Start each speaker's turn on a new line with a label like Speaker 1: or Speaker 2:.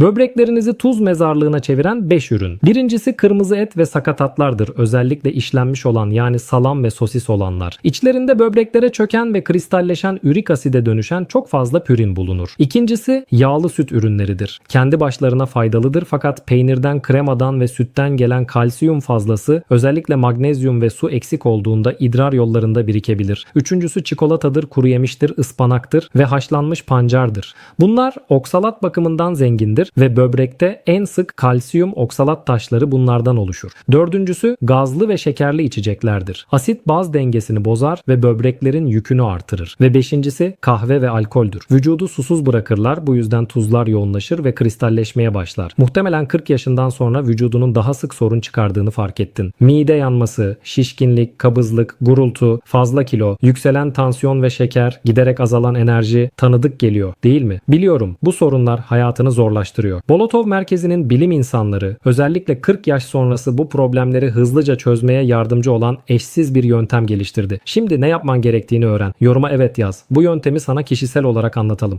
Speaker 1: Böbreklerinizi tuz mezarlığına çeviren 5 ürün. Birincisi kırmızı et ve sakatatlardır. Özellikle işlenmiş olan yani salam ve sosis olanlar. İçlerinde böbreklere çöken ve kristalleşen ürik aside dönüşen çok fazla pürin bulunur. İkincisi yağlı süt ürünleridir. Kendi başlarına faydalıdır fakat peynirden, kremadan ve sütten gelen kalsiyum fazlası özellikle magnezyum ve su eksik olduğunda idrar yollarında birikebilir. Üçüncüsü çikolatadır, kuru yemiştir, ıspanaktır ve haşlanmış pancardır. Bunlar oksalat bakımından zengindir ve böbrekte en sık kalsiyum oksalat taşları bunlardan oluşur. Dördüncüsü gazlı ve şekerli içeceklerdir. Asit baz dengesini bozar ve böbreklerin yükünü artırır. Ve beşincisi kahve ve alkoldür. Vücudu susuz bırakırlar bu yüzden tuzlar yoğunlaşır ve kristalleşmeye başlar. Muhtemelen 40 yaşından sonra vücudunun daha sık sorun çıkardığını fark ettin. Mide yanması, şişkinlik, kabızlık, gurultu, fazla kilo, yükselen tansiyon ve şeker, giderek azalan enerji tanıdık geliyor değil mi? Biliyorum bu sorunlar hayatını zorlaştırıyor. Bolotov Merkezi'nin bilim insanları özellikle 40 yaş sonrası bu problemleri hızlıca çözmeye yardımcı olan eşsiz bir yöntem geliştirdi. Şimdi ne yapman gerektiğini öğren. Yoruma evet yaz. Bu yöntemi sana kişisel olarak anlatalım.